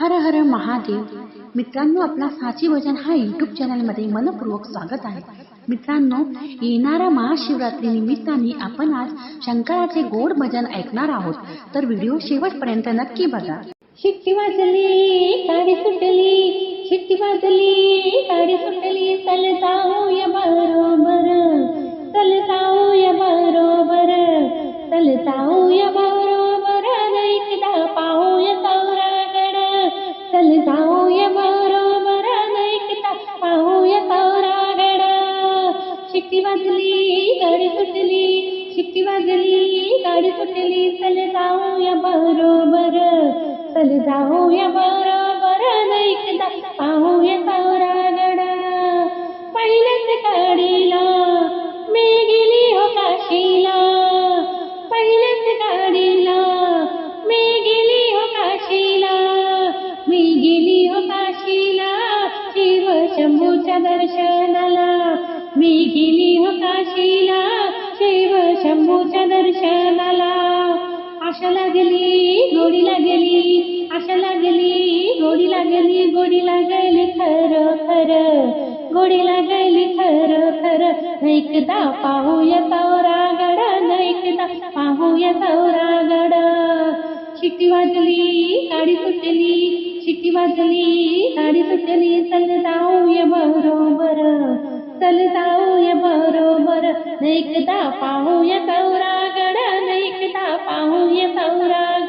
हर हर महादेव मित्रांनो आपला साची भजन हा युट्यूब चॅनलमध्ये मनपूर्वक स्वागत आहे. मित्रांनो येणाऱ्या महाशिवरात्री निमित्ताने आपण आज शंकराचे गोड भजन ऐकणार आहोत. तर व्हिडिओ शेवटपर्यंत नक्की बघा. शिट्टी वाजली काडी सुटली शिट्टी वाजली काडी सुटली चल जाऊया बरोबर चल जाऊया बरोबर चल जाऊया बरोबर. शिट्टी वाजली गाडी सुटली. शिट्टी वाजली गाडी सुटली. चल जाऊया बरोबर. चल जाऊया बरोबर. एकदा पाहूया सौरागड पहिल्याच गाडीला मी गेली हो काशीला. पहिल्याच गाडीला मी गेली हो काशीला. मी गेली हो काशीला. शिव शंभूच्या दर्शनाला. मी गेली हो काशीला शंभूच्या दर्शनाला. आशा लागली गोडी लागली आशा लागली गोडी लागली गोडी लागली खरं खरं. गोडी लागली खरं खरं. ऐकदा पाहूया सौरागड ऐकदा पाहूया सौरागड शिट्टी वाजली गाडी सुटली शिट्टी वाजली गाडी सुटली चल जाऊया बरोबर. चल जाऊया बरोबर. एकदा पाहूया सौरागड एकदा पाहूया सौरागड.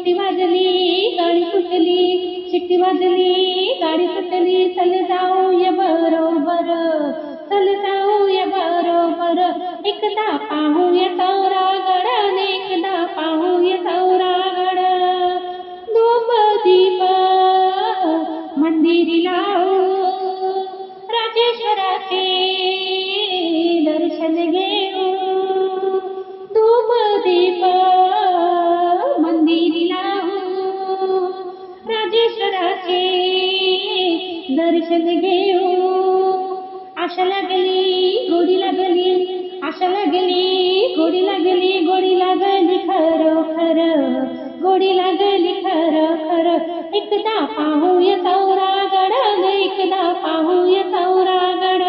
शिट्टी वाजली गाडी फुटली शिट्टी वाजली गाडी फुटली चल जाऊया बरोबर. चल जाऊया बरोबर. एकदा पाहू दर्शन घेऊ हो. आशा लागली गोडी लागली आशा लागली गोडी लागली गोडी लागली खरं खरं. गोडी लागली खरं खरं. एकदा पाहूया सौरागड एकदा पाहूया सौरागड.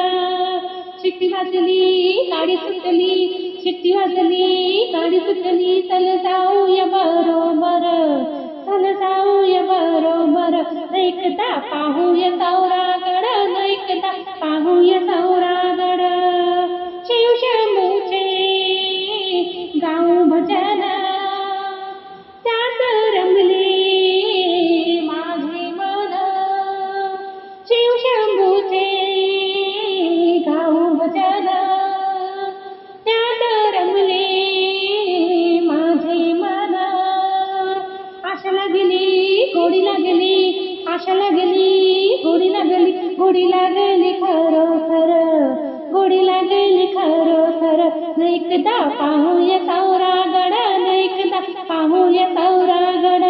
शिट्टी वाजली गाडी सुटली शिट्टी वाजली गाडी सुटली चल जाऊया बरोबर. लागली गोडी लागली खरं खरं गोडी लागली खरं खरं एकदा पाहूया सौरागड एकदा पाहूया सौरागड.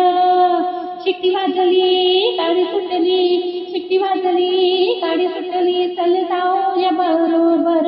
शिट्टी वाजली काडी सुटली शिट्टी वाजली काडी सुटली चल जाऊया बरोबर.